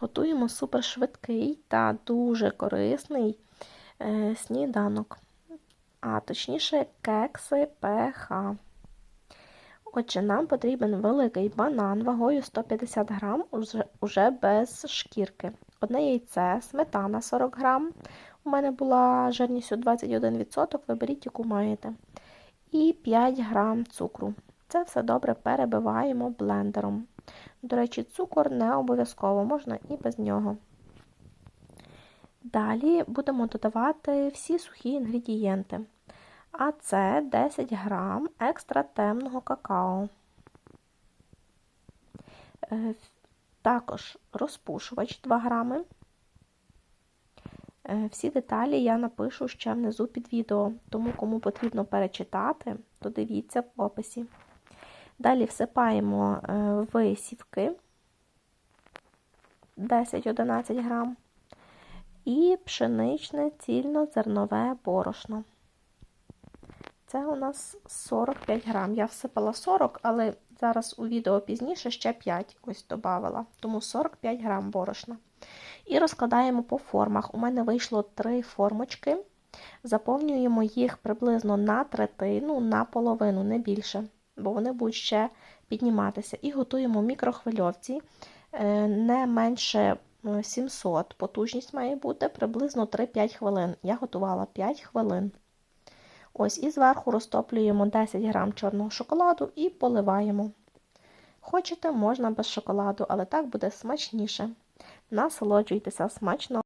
Готуємо супершвидкий та дуже корисний е, сніданок, а точніше кекси ПХ. Отже, нам потрібен великий банан вагою 150 грам, уже, уже без шкірки. Одне яйце, сметана 40 грам. У мене була жирністю 21%, виберіть, яку маєте. І 5 грам цукру. Це все добре перебиваємо блендером. До речі, цукор не обов'язково, можна і без нього. Далі будемо додавати всі сухі інгредієнти. А це 10 грам екстра темного какао. Е, Також розпушувач 2 грами. Е, Всі деталі я напишу ще внизу під відео, тому кому потрібно перечитати, то дивіться в описі. Далі всипаємо е, висівки 10-11 грам і пшеничне цільнозернове борошно. Це у нас 45 грам. Я всипала 40, але зараз у відео пізніше ще 5 ось додавала, тому 45 грам борошна. І розкладаємо по формах. У мене вийшло 3 формочки. Заповнюємо їх приблизно на третину, на половину, не більше, бо вони будуть ще підніматися. І готуємо в мікрохвильовці е, не менше 700. Потужність має бути приблизно 3-5 хвилин. Я готувала 5 хвилин. Ось і зверху розтоплюємо 10 грам чорного шоколаду і поливаємо. Хочете, можна без шоколаду, але так буде смачніше. Насолоджуйтеся смачно.